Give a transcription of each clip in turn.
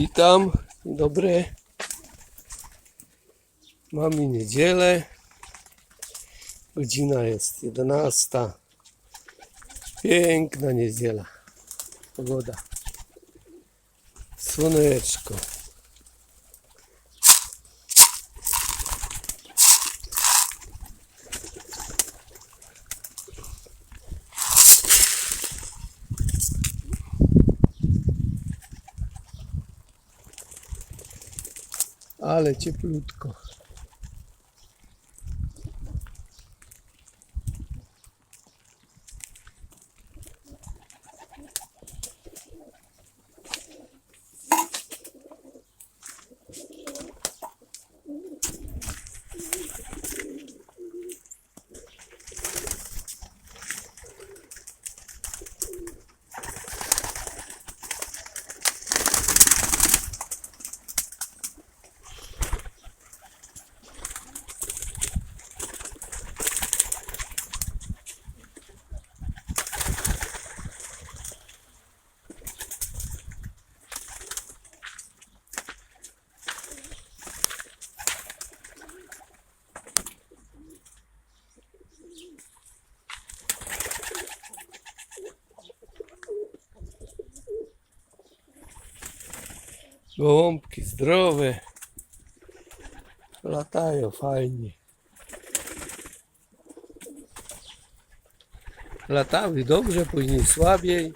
Witam, dzień dobry. Mamy niedzielę. Godzina jest 11. Piękna niedziela. Pogoda. Słoneczko. Ale cieplutko. Gołąbki zdrowe. Latają fajnie. Latały dobrze, później słabiej,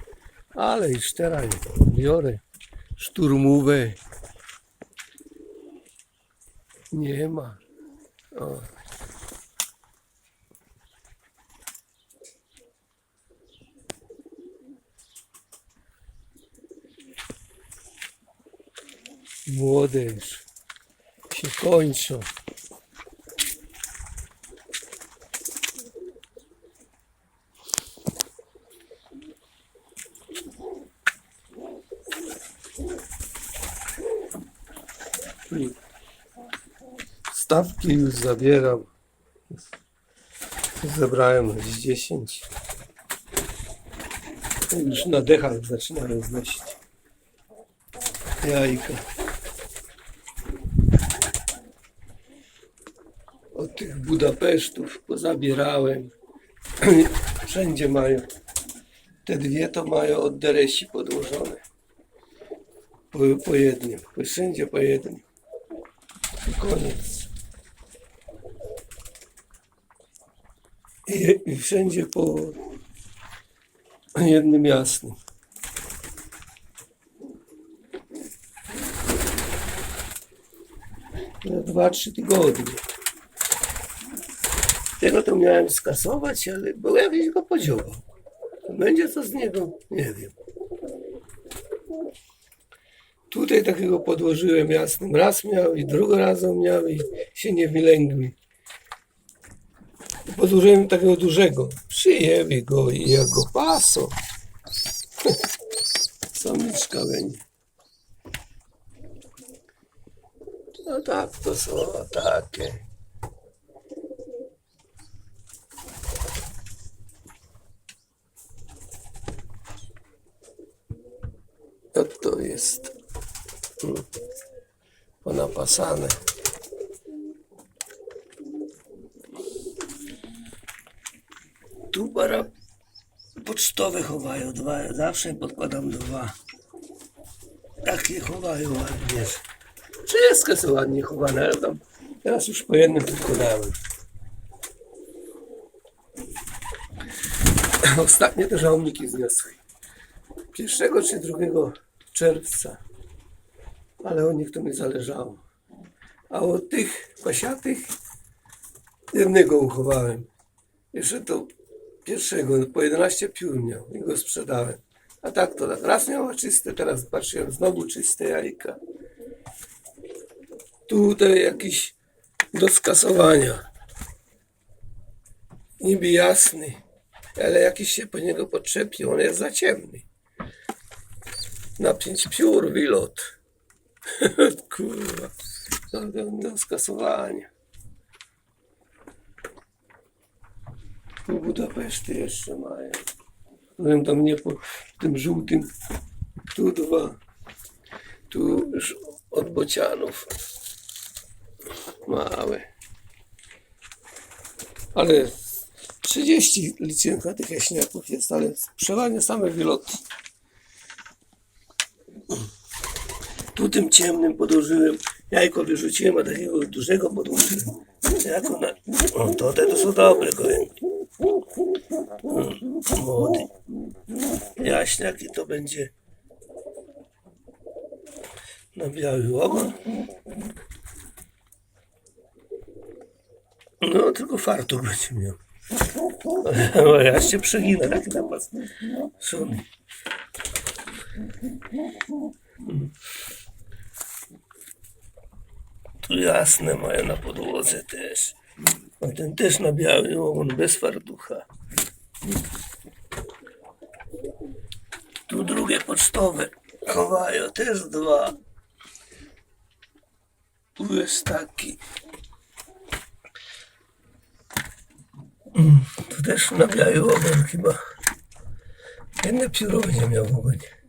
ale już teraz biorę szturmówę. Nie ma. O. Młode już się kończą. Stawki już zabieram. Zebrałem z 10. Już na dechach zaczynają znosić jajka. Tych Budapesztów pozabierałem. Wszędzie mają. Te dwie to mają od deresi podłożone. Po, po jednym. Wszędzie po jednym. Koniec. I, I wszędzie po jednym jasnym. na 2-3 tygodnie. Tego to miałem skasować, ale był jakiś go podziobał. Będzie co z niego? Nie wiem. Tutaj takiego podłożyłem jasnym. Raz miał i drugi razem miał i się nie wylęgły. Podłożyłem takiego dużego. Przyjęli go i jak go paso. Samiczka będzie. No tak, to są takie. To jest mm, ponapasane. Tu para pocztowe chowają dwa, zawsze podkładam dwa. Takie chowają ładnie. Wszystkie są ładnie chowane, ale tam teraz już po jednym tylko dałem. Ostatnie te żałobniki zniosły. Pierwszego czy drugiego czerwca. Ale o nich to mi zależało. A od tych pasiatych jednego uchowałem. Jeszcze to pierwszego, po 11 piór miał i go sprzedałem. A tak to. Raz miała czyste, teraz patrzyłem, znowu czyste jajka tutaj jakiś do skasowania. Niby jasny, ale jakiś się po niego podczepił, on jest za ciemny. Na pięć piór wylot. Kurwa, do, do, skasowania. Tu Budapeszty jeszcze mają. Powiem tam nie po tym żółtym. Tu dwa. Tu już od bocianów. Małe. Ale 30 liczyłem na tych jaśniaków jest, ale przeważnie same wylotki. Tu tym ciemnym podłożyłem, jajko wyrzuciłem, a takiego dużego podłożyłem. Jako na... O, to te to są dobre gołębie. Mm, Młody. Jaśniak to będzie na biały ogon. No, tylko fartuch będzie miał. O, ja się przeginę, taki napas. Szony. Tu jasne mają na podłodze też. A ten też na biały ogon, bez fartucha. Tu drugie pocztowe chowają, też dwa. Tu jest taki. Mm, Tu też na biały ogon chyba. Jedne pióro będzie miał w ogonie.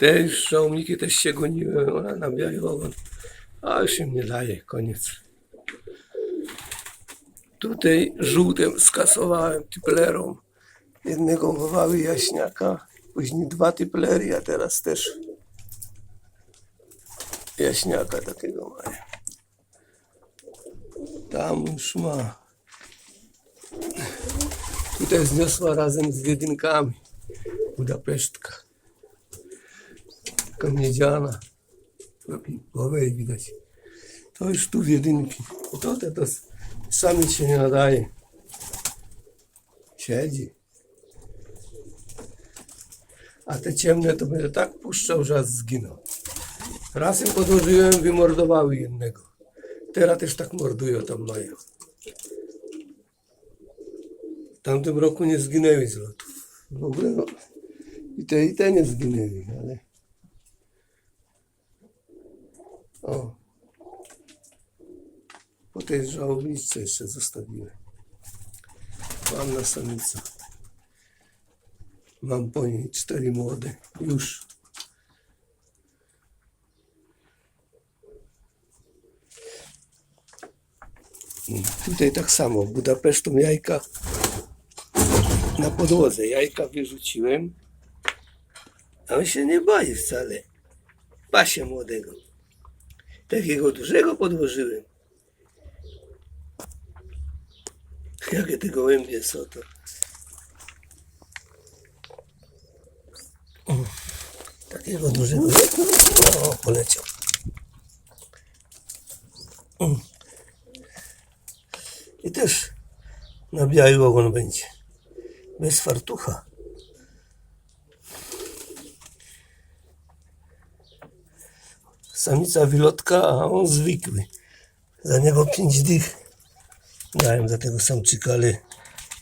Te żołniki też się goniły, ona na biały ogon. A już im nie daje, koniec. Tutaj żółtym skasowałem typlerą. Jednego chowały jaśniaka, później dwa typlery, a teraz też jaśniaka takiego mają. Tam już ma. Tutaj zniosła razem z jedynkami. Budapesztka. Taka miedziana. Głowę jej widać. To już tu w jedynki. To, to, to sami się nie nadaje. Siedzi. A te ciemne to będę tak puszczał, że aż zginął. Raz im podłożyłem, wymordowały jednego. Teraz też tak mordują, tam mają. W tamtym roku nie zginęły z lotów. W ogóle no, i te i te nie zginęły, ale... O. Po tej żałobniczce jeszcze zostawiłem. Panna samica. Mam po niej cztery młode. Już. Tutaj tak samo. Budapesztu jajka na podłodze. Jajka wyrzuciłem. A on się nie boi wcale. Pasie młodego. Takiego dużego podłożyłem. Jakie te gołębie są to. Takiego dużego. O, poleciał. I też na biały ogon będzie. Bez fartucha. Samica wilotka, a on zwykły. Za niego pięć dych. Dałem za tego samczyka, ale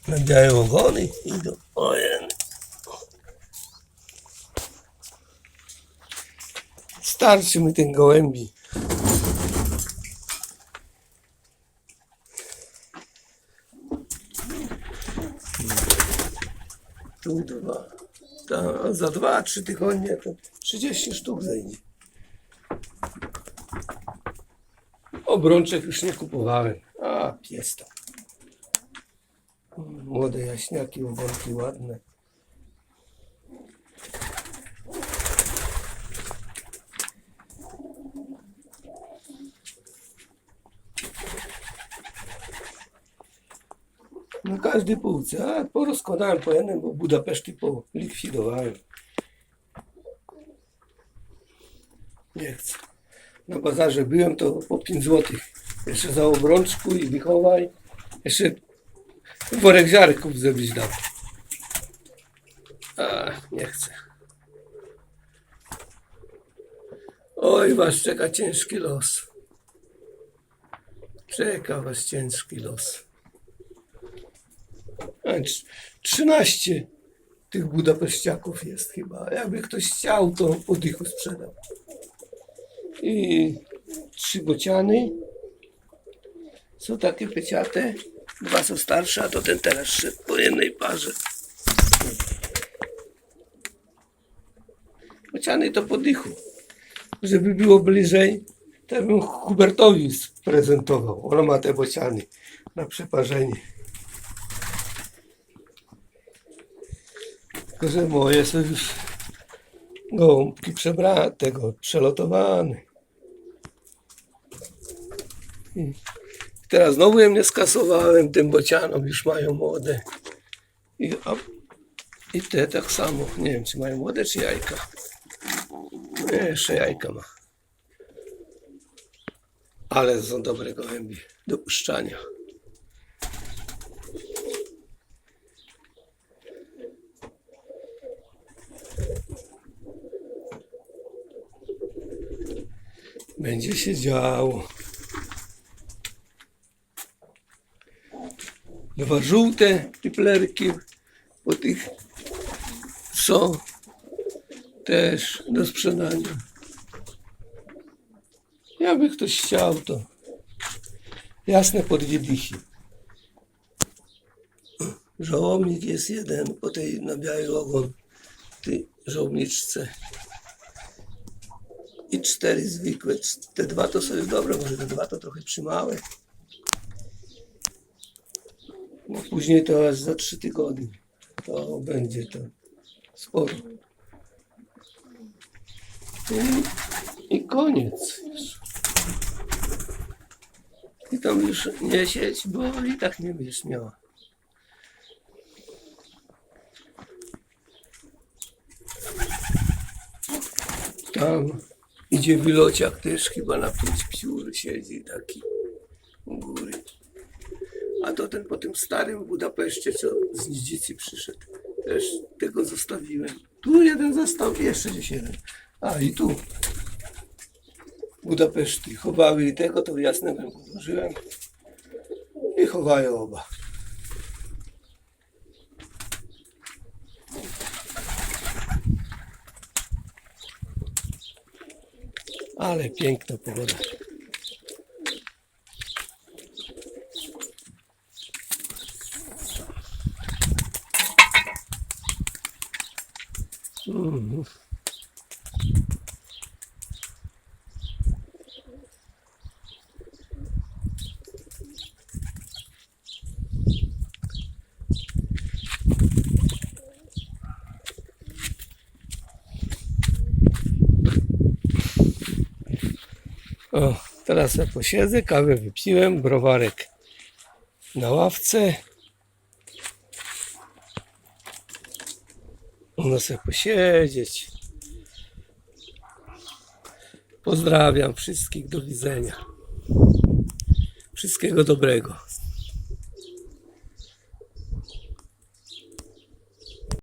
na białe ogony idą. Ojej. Starczy mi ten gołębi. Tu dwa. Ta, za dwa, trzy tygodnie to 30 sztuk zejdzie. Obrączek już nie kupowałem. A, pies tam. Młode jaśniaki, ogonki ładne. Na każdej półce, a porozkładałem po jednym, bo Budapeszty polikwidowałem. Nie chcę. Na bazarze byłem to po 5 zł. Jeszcze za obrączku i wychowaj. Jeszcze worek ziarków zrobić dał. A, nie chcę. Oj, was czeka ciężki los. Czeka was ciężki los. A, trz- 13 tych budapeszciaków jest chyba. Jakby ktoś chciał, to po dychu sprzedał. I trzy bociany Są takie pyciate. Dwa są starsze, a to ten teraz szedł po jednej parze. Bociany to po dychu. Żeby było bliżej, to bym Hubertowi prezentował. On ma te bociany na przeparzenie. Tylko, że moje są już gołąbki przebrane, tego przelotowane. I Teraz znowu je mnie skasowałem tym bocianom, już mają młode. I, a, I te tak samo. Nie wiem, czy mają młode, czy jajka. Nie, jeszcze jajka ma. Ale są dobre gołębie do puszczania. Będzie się działo. Dwa żółte piplerki po tych są też do sprzedania. Jakby ktoś chciał, to jasne po dwie dychy. Żołomnik jest jeden po tej na biały ogon, tej żołomniczce. I cztery zwykłe. Te dwa to już dobre, może te dwa to trochę przymałe. No później to aż za trzy tygodnie. To będzie to sporo. I, i koniec. I tam już nie sieć, bo i tak nie będziesz miała. Tam idzie wylociak też chyba na pięć piór siedzi taki u góry. A to ten po tym starym Budapeszcie, co z Nidzicy przyszedł. Też tego zostawiłem. Tu jeden został, jeszcze gdzieś jeden. A i tu. Budapeszty. Chowały i tego, to jasnego podłożyłem. I chowają oba. Ale piękna pogoda. O, teraz ja posiedzę, kawę wypiłem, browarek na ławce. Można sobie posiedzieć. Pozdrawiam wszystkich, do widzenia. Wszystkiego dobrego.